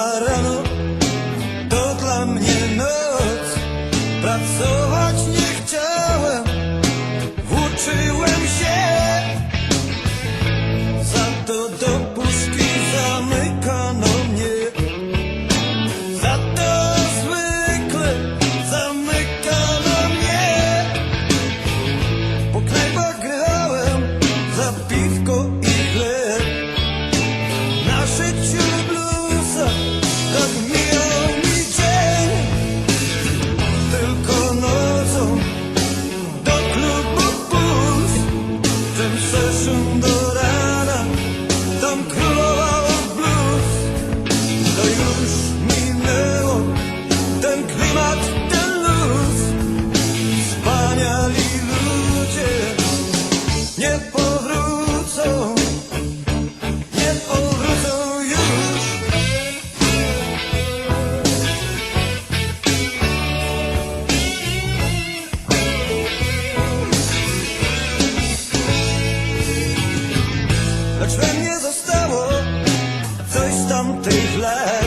rano, to dla mnie noc, pracować nie Tańczą do rana Tam królował blues. To już nie we mnie zostało Coś z tamtych lat.